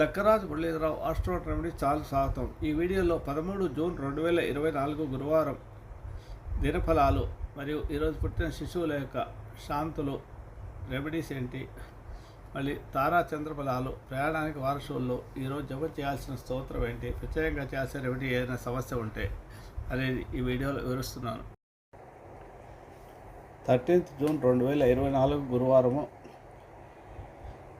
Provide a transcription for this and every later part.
Lakkaraju Muralidhar Rao astro remedy చాలా స్వాగతం ఈ వీడియోలో పదమూడు జూన్ రెండు వేల ఇరవై నాలుగు గురువారం దినఫలాలు మరియు ఈరోజు పుట్టిన శిశువుల యొక్క శాంతులు రెమెడీస్ ఏంటి మళ్ళీ తారా చంద్రఫలాలు ప్రయాణానికి వారసుల్లో ఈరోజు జమ చేయాల్సిన స్తోత్రం ఏంటి ప్రత్యేకంగా చేయాల్సిన రెమెడీ ఏదైనా సమస్య ఉంటే అనేది ఈ వీడియోలో వివరిస్తున్నాను. థర్టీన్త్ జూన్ రెండు వేల ఇరవై నాలుగు గురువారము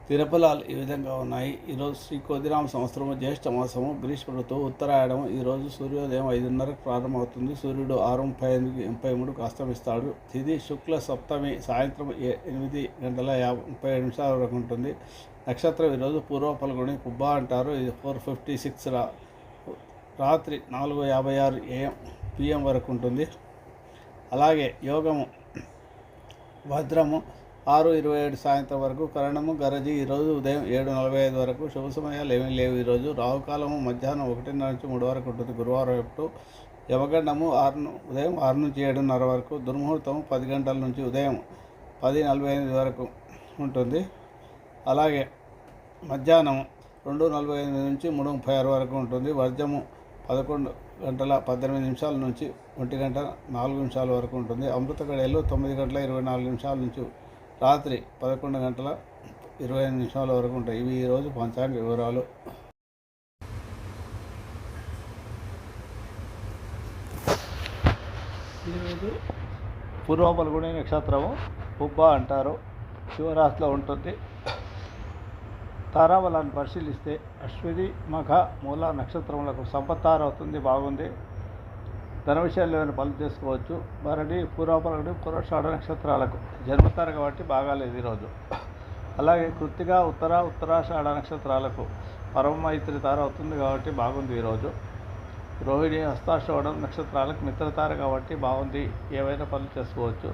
తిరుపలాలు ఈ విధంగా ఉన్నాయి. ఈరోజు శ్రీ కోదిరామ సంవత్సరము జ్యేష్ఠ మాసము గ్రీష్మ ఋతువు ఉత్తరాయణము ఈరోజు సూర్యోదయం ఐదున్నరకు ప్రారంభమవుతుంది. సూర్యుడు ఆరు ముప్పై ఎనిమిది ముప్పై మూడుకు అస్తమిస్తాడు. తిది శుక్ల సప్తమి సాయంత్రం ఎనిమిది గంటల యాభై ముప్పై నిమిషాల వరకు ఉంటుంది. నక్షత్రం ఈరోజు పూర్వ పల్గొని పుబ్బా అంటారు. ఇది ఫోర్ ఫిఫ్టీ సిక్స్ రా రాత్రి నాలుగు యాభై ఆరు ఏఎం పిఎం వరకు ఉంటుంది. అలాగే యోగము భద్రము ఆరు ఇరవై ఏడు సాయంత్రం వరకు కరణము గరజి ఈరోజు ఉదయం ఏడు నలభై ఐదు వరకు శుభ సమయాలు ఏమీ లేవు ఈరోజు రాహుకాలము మధ్యాహ్నం ఒకటిన్నర నుంచి మూడు వరకు ఉంటుంది. గురువారం ఎప్పుడు యమగండము ఆరు ఉదయం ఆరు నుంచి ఏడున్నర వరకు దుర్ముహూర్తం పది గంటల నుంచి ఉదయం పది నలభై ఎనిమిది వరకు ఉంటుంది. అలాగే మధ్యాహ్నం రెండు నలభై ఎనిమిది నుంచి మూడు ముప్పై ఆరు వరకు ఉంటుంది. వర్జము పదకొండు గంటల పద్దెనిమిది నిమిషాల నుంచి ఒంటి గంట నాలుగు నిమిషాల వరకు ఉంటుంది. అమృత గడియలు తొమ్మిది గంటల ఇరవై నాలుగు నిమిషాల నుంచి రాత్రి పదకొండు గంటల ఇరవై ఎనిమిది నిమిషాల వరకు ఉంటాయి. ఇవి ఈరోజు పంచాంగ వివరాలు. ఈరోజు పూర్వ పల్గొని నక్షత్రము ఉబ్బ అంటారు. శివరాశిలో ఉంటుంది. తారాబలాన్ని పరిశీలిస్తే అశ్విని మఘ మూల నక్షత్రములకు సంపత్తార అవుతుంది బాగుంది. ధన విషయాల్లో ఏమైనా పనులు చేసుకోవచ్చు. మరటి పూర్వపలగడి పూర్వషాఢ నక్షత్రాలకు జన్మతార కాబట్టి బాగాలేదు ఈరోజు. అలాగే కృత్తిగా ఉత్తర ఉత్తరాషాఢ నక్షత్రాలకు పరమమైత్రి తార అవుతుంది కాబట్టి బాగుంది ఈరోజు. రోహిణి హస్తాశ్రవణం నక్షత్రాలకు మిత్రతార కాబట్టి బాగుంది. ఏవైనా పనులు చేసుకోవచ్చు.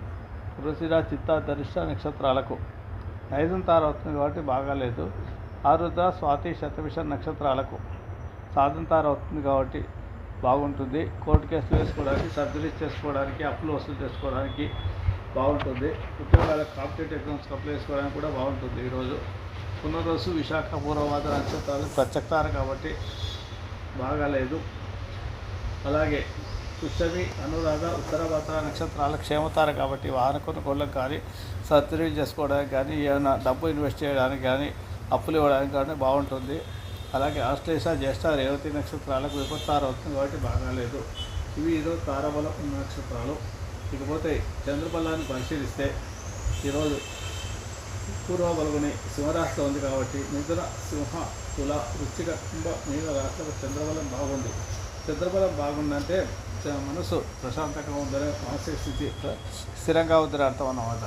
వృషిర చిత్త ధరిష్ట నక్షత్రాలకు ఐదున తార అవుతుంది కాబట్టి బాగాలేదు. ఆరుద్ర స్వాతి శతవిష నక్షత్రాలకు సాధన తార అవుతుంది కాబట్టి బాగుంటుంది. కోర్టు కేసులు వేసుకోవడానికి సర్జరీస్ చేసుకోవడానికి అప్పులు వసూలు చేసుకోవడానికి బాగుంటుంది. ఉద్యోగాల కాంపిటేటివ్ ఎగ్జామ్స్కి అప్లై చేసుకోవడానికి కూడా బాగుంటుంది ఈరోజు. పునర్వసు విశాఖ పూర్వవాద నక్షత్రాలు ప్రత్యక్తార కాబట్టి బాగాలేదు అలాగే పుష్యమి అనురాధ ఉత్తరభద్ర నక్షత్రాల క్షేమతార కాబట్టి వాహన కొనుగోళ్ళకు కానీ సర్జరీ చేసుకోవడానికి కానీ ఏమైనా డబ్బు ఇన్వెస్ట్ చేయడానికి కానీ అప్పులు ఇవ్వడానికి కానీ బాగుంటుంది. అలాగే ఆశ్లేష జ్యేష్ఠ రేవతి నక్షత్రాలకు విపత్తార అవుతుంది కాబట్టి బాగాలేదు ఇవి ఈరోజు తారాబలం ఉన్న నక్షత్రాలు. ఇకపోతే చంద్రబలాన్ని పరిశీలిస్తే ఈరోజు పూర్వ బలుగుని సింహరాశిలో ఉంది కాబట్టి మిథున సింహ కుల వృశ్చిక కుంభ మీద రాశులకు చంద్రబలం బాగుంది. చంద్రబలం బాగుందంటే మనసు ప్రశాంతంగా ఉందని మానసిక స్థితి స్థిరంగా ఉందని అర్థం అన్నమాట.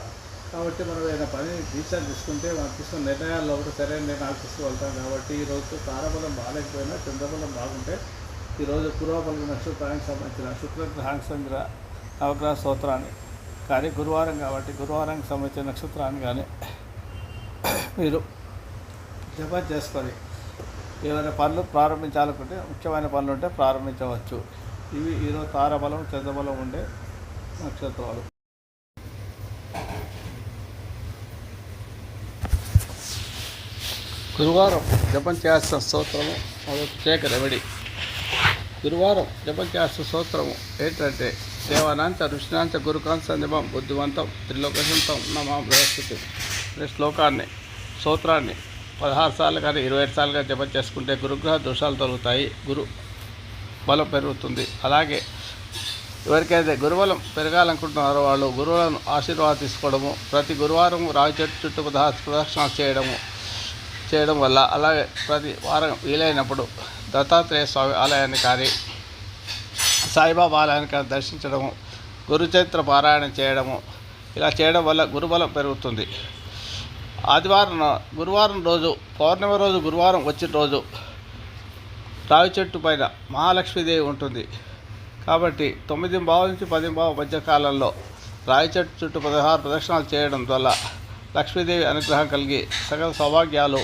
కాబట్టి మనం ఏదైనా పని డిసిషన్ తీసుకుంటే మనం తీసుకున్న నిర్ణయాల్లో కూడా సరైన నిర్ణయాలు తీసుకువెళ్తాం కాబట్టి ఈరోజు తారాబలం బాగాలేకపోయినా చంద్రబలం బాగుంటే ఈరోజు పూర్వబలం నక్షత్రానికి సంబంధించిన శుక్రగ్రహానికి సంబంధించిన నవగ్రహ స్తోత్రాన్ని కానీ గురువారం కాబట్టి గురువారానికి సంబంధించిన నక్షత్రాన్ని కానీ మీరు జపం చేసుకొని ఏమైనా పనులు ప్రారంభించాలనుకుంటే ముఖ్యమైన పనులు ఉంటే ప్రారంభించవచ్చు. ఇవి ఈరోజు తారబలం చంద్రబలం ఉండే నక్షత్రాలు. గురువారం జపం చేయాల్సిన స్తోత్రము. అది ప్రత్యేక రెమెడీ. గురువారం జపం చేయాల్సిన స్తోత్రము ఏంటంటే దేవానాంత ఋషినాంచ గురుకాంత సందీపం బుద్ధివంతం త్రిలోకశంతం నమా బృహస్పతి. అనే శ్లోకాన్ని స్తోత్రాన్ని పదహారు సార్లు కానీ ఇరవై ఏడు సార్లుగా జపం చేసుకుంటే గురుగ్రహ దోషాలు తొలుగుతాయి గురు బలం పెరుగుతుంది. అలాగే ఎవరికైతే గురుబలం పెరగాలనుకుంటున్నారో వాళ్ళు గురువులను ఆశీర్వాదం తీసుకోవడము ప్రతి గురువారం రావి చెట్టు చుట్టూ ప్రదక్షిణాలు చేయడము చేయడం వల్ల అలాగే ప్రతి వారం వీలైనప్పుడు దత్తాత్రేయ స్వామి ఆలయాన్ని కానీ సాయిబాబా ఆలయాన్ని కానీ దర్శించడము గురుచరిత్ర పారాయణం చేయడము ఇలా చేయడం వల్ల గురుబలం పెరుగుతుంది. ఆదివారం గురువారం రోజు పౌర్ణమి రోజు గురువారం వచ్చిన రోజు రావి చెట్టు పైన మహాలక్ష్మీదేవి ఉంటుంది. కాబట్టి తొమ్మిది బావు నుంచి పది బావు మధ్య కాలంలో రావి చెట్టు చుట్టూ పదహారు ప్రదక్షిణాలు చేయడం వల్ల లక్ష్మీదేవి అనుగ్రహం కలిగి సకల సౌభాగ్యాలు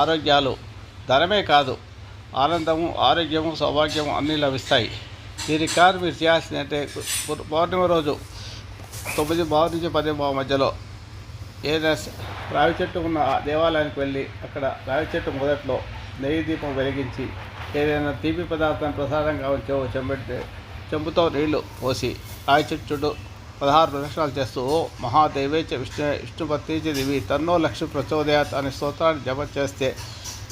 ఆరోగ్యాలు ధనమే కాదు. ఆనందము ఆరోగ్యము సౌభాగ్యము అన్నీ లభిస్తాయి. దీనికి కాదు మీరు చేయాల్సింది అంటే పౌర్ణమి రోజు తొమ్మిది బావు నుంచి పది బావు మధ్యలో ఏదైనా రావి చెట్టు ఉన్న దేవాలయానికి వెళ్ళి అక్కడ రావి చెట్టు మొదట్లో నెయ్యి దీపం వెలిగించి ఏదైనా తీపి పదార్థం ప్రసాదంగా ఉంచో చెంబెడితే చెంబుతో నీళ్ళు పోసి రాయి చుట్టూ పదహారు ప్రదక్షిణాలు చేస్తూ ఓ చ విష్ణు విష్ణుపత్తిచ దేవి తన్నో లక్ష్మి ప్రచోదయాత్ అనే స్తోత్రాన్ని జప చేస్తే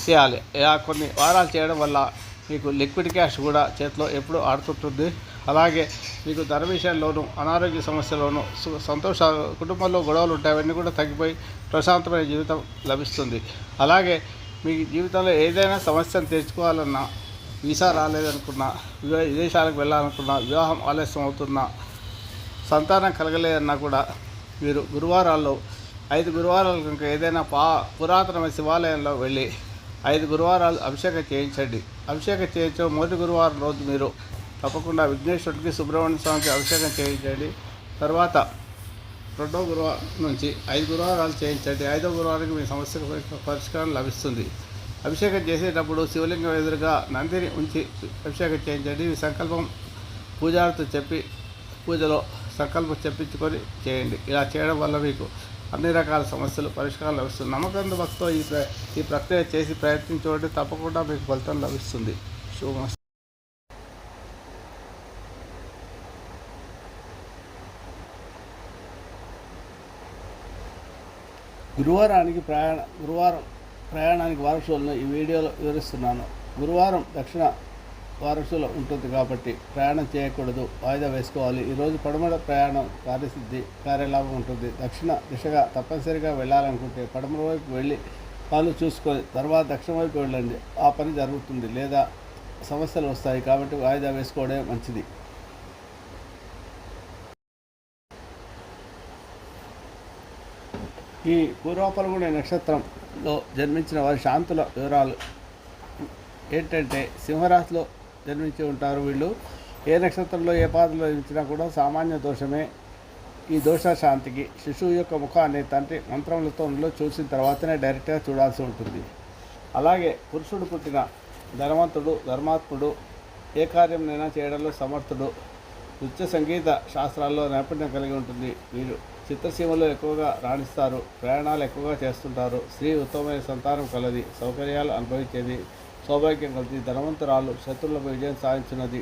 చేయాలి. ఇలా కొన్ని వారాలు చేయడం వల్ల మీకు లిక్విడ్ క్యాష్ కూడా చేతిలో ఎప్పుడూ ఆడుతుంటుంది. అలాగే మీకు ధర విషయంలోనూ అనారోగ్య సమస్యలోనూ సు- సంతోష కుటుంబంలో గొడవలు ఉంటాయి అవన్నీ కూడా తగ్గిపోయి ప్రశాంతమైన జీవితం లభిస్తుంది. అలాగే మీ జీవితంలో ఏదైనా సమస్యను తెచ్చుకోవాలన్నా వీసా రాలేదనుకున్నా విదేశాలకు వెళ్ళాలనుకున్నా వివాహం ఆలస్యం అవుతున్నా సంతానం కలగలేదన్నా కూడా మీరు గురువారాల్లో ఐదు గురువారాలు కనుక ఏదైనా పా పురాతనమైన శివాలయంలో వెళ్ళి ఐదు గురువారాలు అభిషేకం చేయించండి. అభిషేకం చేయించే మొదటి గురువారం రోజు మీరు తప్పకుండా విఘ్నేశ్వరుడికి సుబ్రహ్మణ్య స్వామికి అభిషేకం చేయించండి. తర్వాత రెండో గురువారం నుంచి ఐదు గురువారాలు చేయించండి. ఐదో గురువారానికి మీ సమస్యకు పరిష్కారం లభిస్తుంది. అభిషేకం చేసేటప్పుడు శివలింగం ఎదురుగా నందిని ఉంచి అభిషేకం చేయించండి. మీ సంకల్పం పూజారితో చెప్పి పూజలో సంకల్పం చెప్పించుకొని చేయండి. ఇలా చేయడం వల్ల మీకు అన్ని రకాల సమస్యలు పరిష్కారం లభిస్తుంది. నమ్మకంతో భక్తితో ఈ ప్ర ఈ ప్రక్రియ చేసి ప్రయత్నించండి. తప్పకుండా మీకు ఫలితం లభిస్తుంది. శుభమస్తు. గురువారానికి ప్రయాణ గురువారం ప్రయాణానికి వారసులను ఈ వీడియోలో వివరిస్తున్నాను. గురువారం దక్షిణ వారసులో ఉంటుంది కాబట్టి ప్రయాణం చేయకూడదు. వాయిదా వేసుకోవాలి. ఈరోజు పడమర ప్రయాణం కార్యసిద్ధి కార్యలాభం ఉంటుంది. దక్షిణ దిశగా తప్పనిసరిగా వెళ్ళాలనుకుంటే పడమర వైపు వెళ్ళి వాళ్ళు చూసుకొని తర్వాత దక్షిణ వైపు వెళ్ళండి. ఆ పని జరుగుతుంది లేదా సమస్యలు వస్తాయి కాబట్టి వాయిదా వేసుకోవడమే మంచిది. ఈ పూర్వపల్గుడి నక్షత్రంలో జన్మించిన వారి శాంతుల వివరాలు ఏంటంటే సింహరాశిలో జన్మించి ఉంటారు వీళ్ళు. ఏ నక్షత్రంలో ఏ పాత్రలో జన్మించినా కూడా సామాన్య దోషమే. ఈ దోష శాంతికి శిశువు యొక్క ముఖాన్ని తండ్రి మంత్రములతో చూసిన తర్వాతనే డైరెక్ట్గా చూడాల్సి ఉంటుంది. అలాగే పురుషుడు పుట్టిన ధనవంతుడు ధర్మాత్ముడు ఏ కార్యంనైనా చేయడంలో సమర్థుడు. నృత్య సంగీత శాస్త్రాల్లో నైపుణ్యం కలిగి ఉంటుంది. వీరు చిత్రసీమలో ఎక్కువగా రాణిస్తారు. ప్రయాణాలు ఎక్కువగా చేస్తుంటారు. స్త్రీ ఉత్తమమైన సంతానం కలది. సౌకర్యాలు అనుభవించేది సౌభాగ్యం కలిసి ధనవంతరాలు శత్రువులపై విజయం సాధించినది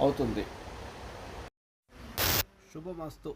అవుతుంది. శుభమస్తు.